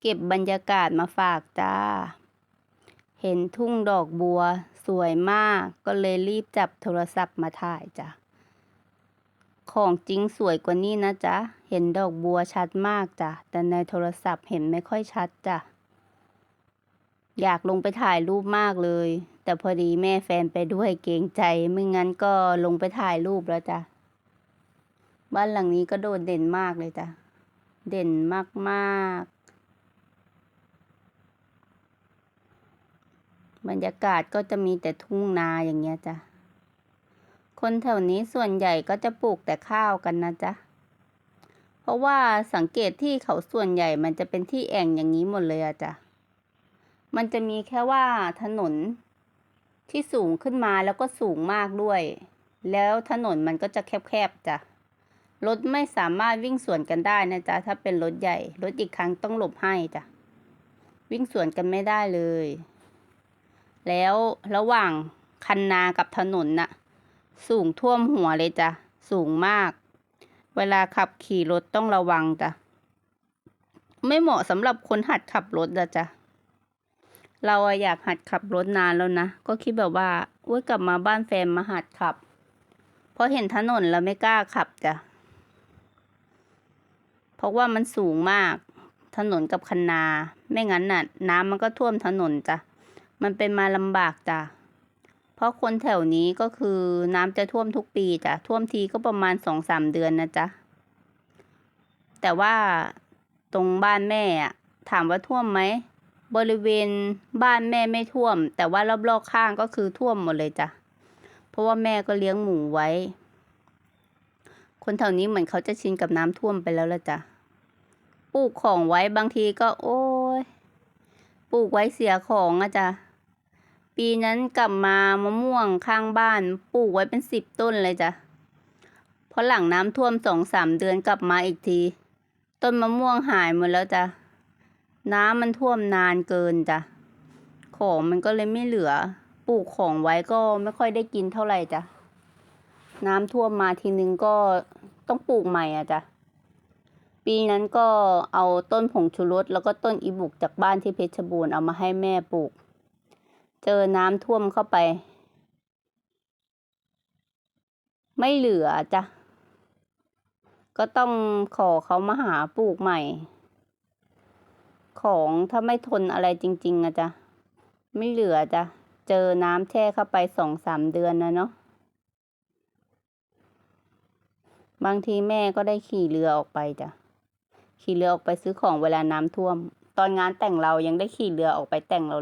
เก็บบรรยากาศมาฝากจ้า เห็นทุ่งดอกบัวสวยมากก็เลยรีบจับโทรศัพท์มาถ่ายจ้ะ ของจริงสวยกว่านี้นะจ๊ะ เห็นดอกบัวชัดมากจ้ะ แต่ในโทรศัพท์เห็นไม่ค่อยชัดจ้ะ อยากลงไปถ่ายรูปมากเลย แต่พอดีแม่แฟนไปด้วยเกรงใจไม่งั้นก็ลงไปถ่ายรูปแล้วจ้ะ บ้านหลังนี้ก็โดดเด่นมากเลยจ้ะ เด่นมากๆ บรรยากาศก็จะมีแต่ทุ่งนาอย่างเงี้ยจ้ะ คนแถวนี้ส่วนใหญ่ก็จะปลูกแต่ข้าวกันนะจ๊ะ เพราะว่าสังเกตที่เขาส่วนใหญ่มันจะเป็นที่แอ่งอย่างนี้หมดเลยอะจ้ะ มันจะมีแค่ว่าถนนที่สูงขึ้นมาแล้วก็สูงมากด้วย แล้วถนนมันก็จะแคบๆจ้ะ รถไม่สามารถวิ่งสวนกันได้นะจ๊ะ ถ้าเป็นรถใหญ่ รถอีกครั้งต้องหลบให้จ้ะ วิ่งสวนกันไม่ได้เลย แล้วระหว่างคันนากับถนนน่ะ สูงท่วมหัวเลยจ้ะ สูงมาก เวลาขับขี่รถต้องระวังจ้ะ ไม่เหมาะสำหรับคนหัดขับรถอะจ้ะ เราอยากหัดขับรถนานแล้วนะ ก็คิดแบบว่าอุ้ยกลับมาบ้านแฟนมาหัดขับ เพราะเห็นถนนแล้วไม่กล้าขับจ้ะ เพราะว่ามันสูงมาก ถนนกับคันนา ไม่งั้นน่ะ น้ำมันก็ท่วมถนนจ้ะ มันเป็นมาลำบากจ้ะ เพราะคนแถวนี้ก็คือน้ำจะท่วมทุกปีจ้ะ ท่วมทีก็ประมาณสองสามเดือนนะจ๊ะ แต่ว่าตรงบ้านแม่อะถามว่าท่วมไหม บริเวณบ้านแม่ไม่ท่วม แต่ว่ารอบๆข้างก็คือท่วมหมดเลยจ้ะ เพราะว่าแม่ก็เลี้ยงหมูไว้ คนแถวนี้เหมือนเขาจะชินกับน้ำท่วมไปแล้วละจ้ะ ปลูกของไว้บางทีก็โอ้ย ปลูกไว้เสียของอะจ้ะ ปีนั้นกลับมามะม่วงข้างบ้านปลูกไว้เป็นสิบต้นเลยจ้ะเพราะหลังน้ำท่วมสองสามเดือนกลับมาอีกที ต้นมะม่วงหายหมดแล้วจ้ะน้ำมันท่วมนานเกินจ้ะของมันก็เลยไม่เหลือ ปลูกของไว้ก็ไม่ค่อยได้กินเท่าไหร่จ้ะน้ำท่วมมาทีนึงก็ต้องปลูกใหม่อะจ้ะปีนั้นก็เอาต้นผงชูรสแล้วก็ต้นอีบุกจากบ้านที่เพชรบูรณ์เอามาให้แม่ปลูก เจอน้ำท่วมเข้าไป ไม่เหลือจ้ะ ก็ต้องขอเขามาหาปลูกใหม่ ของถ้าไม่ทนอะไรจริง ๆอะจ้ะ ไม่เหลือจ้ะ เจอน้ำแช่เข้าไปสองสามเดือนนะเนาะบางทีแม่ก็ได้ขี่เรือออกไปจ้ะ ขี่เรือออกไปซื้อของเวลาน้ำท่วม ตอนงานแต่งเรายังได้ขี่เรือออกไปแต่งเรา